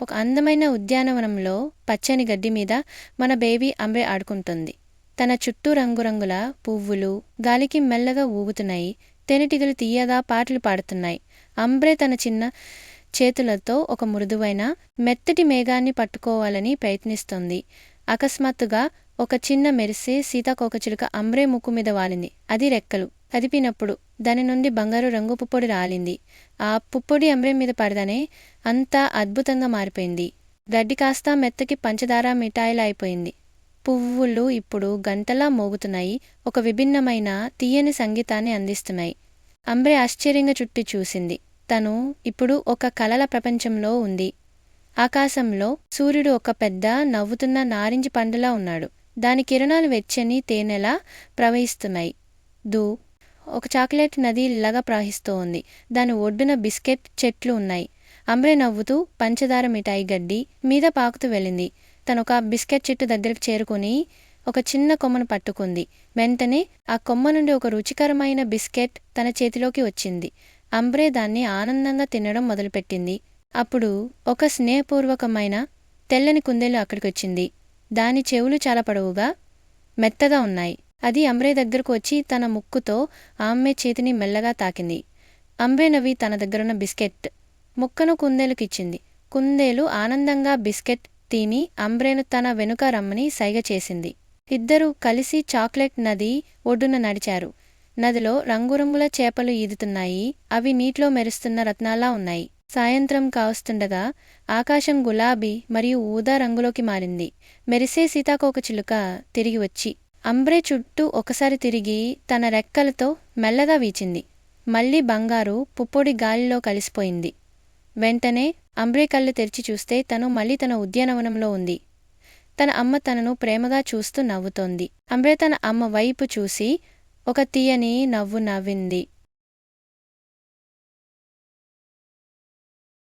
ఒక అందమైన ఉద్యానవనంలో పచ్చని గడ్డి మీద మన బేబీ అంబ్రే ఆడుకుంటుంది. తన చుట్టూ రంగురంగుల పువ్వులు గాలికి మెల్లగా ఊగుతున్నాయి. తేనెటీగలు తీయగా పాటలు పాడుతున్నాయి. అంబ్రే తన చిన్న చేతులతో ఒక మృదువైన మెత్తటి మేఘాన్ని పట్టుకోవాలని ప్రయత్నిస్తోంది. అకస్మాత్తుగా ఒక చిన్న మెరిసే సీతాకోకచిలుక అంబ్రే ముక్కు మీద వాలింది. అది రెక్కలు. కదిపినప్పుడు దాని నుండి బంగారు రంగు పుప్పొడి రాలింది. ఆ పుప్పొడి అంబ్రే మీద పడదనే అంతా అద్భుతంగా మారిపోయింది. గడ్డి కాస్త మెత్తకి పంచదార మిఠాయిలా అయిపోయింది. పువ్వులు ఇప్పుడు గంటలా మోగుతున్నాయి ఒక విభిన్నమైన తీయని సంగీతాన్ని అందిస్తున్నాయి. అంబ్రే ఆశ్చర్యంగా చుట్టి చూసింది. తను ఇప్పుడు ఒక కలల ప్రపంచంలో ఉంది. ఆకాశంలో సూర్యుడు ఒక పెద్ద నవ్వుతున్న నారింజ పండులా ఉన్నాడు. దాని కిరణాలు వెచ్చని తేనెలా ప్రవహిస్తున్నాయి. దూ ఒక చాక్లెట్ నది ఇలాగా ప్రవహిస్తూ ఉంది దాని ఒడ్డున బిస్కెట్ చెట్లు ఉన్నాయి. అంబ్రే నవ్వుతూ పంచదార మిఠాయి గడ్డి మీద పాకుతూ వెళ్ళింది. తను ఒక బిస్కెట్ చెట్టు దగ్గరికి చేరుకుని ఒక చిన్న కొమ్మను పట్టుకుంది. వెంటనే ఆ కొమ్మ నుండి ఒక రుచికరమైన బిస్కెట్ తన చేతిలోకి వచ్చింది. అంబ్రే దాన్ని ఆనందంగా తినడం మొదలుపెట్టింది. అప్పుడు ఒక స్నేహపూర్వకమైన తెల్లని కుందేలు అక్కడికి వచ్చింది దాని చెవులు చాలా పొడవుగా మెత్తగా ఉన్నాయి. అది అంబ్రే దగ్గరకు వచ్చి తన ముక్కుతో ఆమె చేతిని మెల్లగా తాకింది. అంబే నవ్వి తన దగ్గరున్న బిస్కెట్ ముక్కను కుందేలుకిచ్చింది. కుందేలు ఆనందంగా బిస్కెట్ తిని అంబ్రేను తన వెనుక రమ్మని సైగ చేసింది. ఇద్దరూ కలిసి చాక్లెట్ నది ఒడ్డున నడిచారు. నదిలో రంగురంగుల చేపలు ఈదుతున్నాయి. అవి నీటిలో మెరుస్తున్న రత్నాలా ఉన్నాయి. సాయంత్రం కావస్తుండగా ఆకాశం గులాబీ మరియు ఊదా రంగులోకి మారింది. మెరిసే సీతాకోకచిలుక తిరిగి వచ్చి అంబ్రే చుట్టూ ఒకసారి తిరిగి తన రెక్కలతో మెల్లగా వీచింది. మళ్ళీ బంగారు పుప్పొడి గాలిలో కలిసిపోయింది. వెంటనే అంబ్రే కళ్ళు తెరిచి చూస్తే తను మళ్ళీ తన ఉద్యానవనంలో ఉంది. తన అమ్మ తనను ప్రేమగా చూస్తూ నవ్వుతోంది. అంబ్రే తన అమ్మ వైపు చూసి ఒక తీయని నవ్వు నవ్వింది.